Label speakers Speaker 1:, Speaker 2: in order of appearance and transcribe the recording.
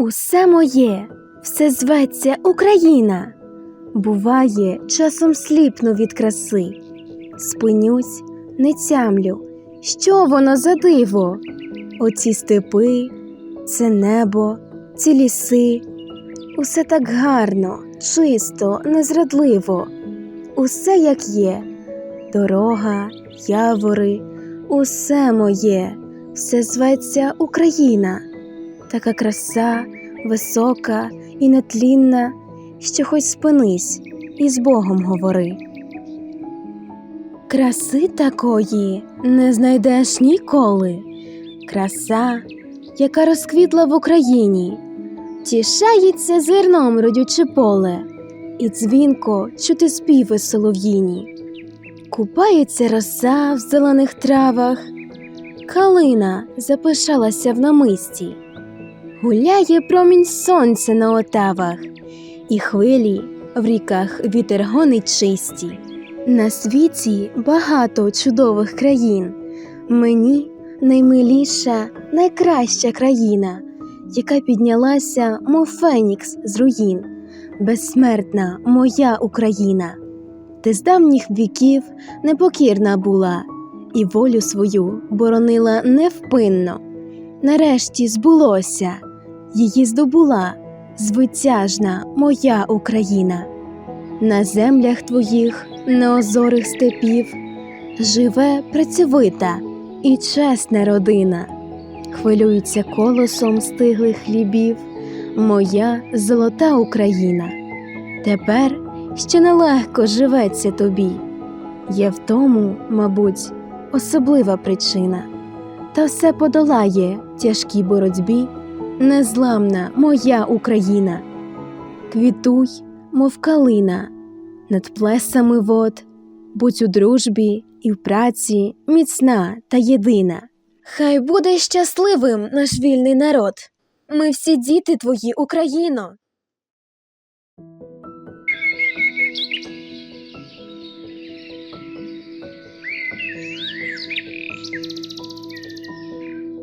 Speaker 1: Усе моє, все зветься Україна. Буває, часом сліпну від краси. Спинюсь, не тямлю, що воно за диво? Оці степи, це небо, ці ліси. Усе так гарно, чисто, незрадливо. Усе як є. Дорога, явори, усе моє, все зветься Україна. Така краса, висока і нетлінна, що хоч спинись і з Богом говори. Краси такої не знайдеш ніколи. Краса, яка розквітла в Україні, тішається зерном родюче поле, і дзвінко чути співи солов'їні. Купається роса в зелених травах, калина запишалася в намисті, гуляє промінь сонця на отавах, і хвилі в ріках вітер гонить чисті. На світі багато чудових країн. Мені наймиліша, найкраща країна, яка піднялася, мов фенікс з руїн, безсмертна моя Україна. Ти з давніх віків непокірна була, і волю свою боронила невпинно. Нарешті збулося, її здобула звитяжна моя Україна. На землях твоїх неозорих степів живе працьовита і чесна родина, хвилюється колосом стиглих хлібів, моя золота Україна. Тепер ще нелегко живеться тобі. Є в тому, мабуть, особлива причина, та все подолає тяжкій боротьбі незламна моя Україна. Квітуй, мов калина, над плесами вод, будь у дружбі і в праці міцна та єдина. Хай буде щасливим наш вільний народ. Ми всі діти твої, Україно.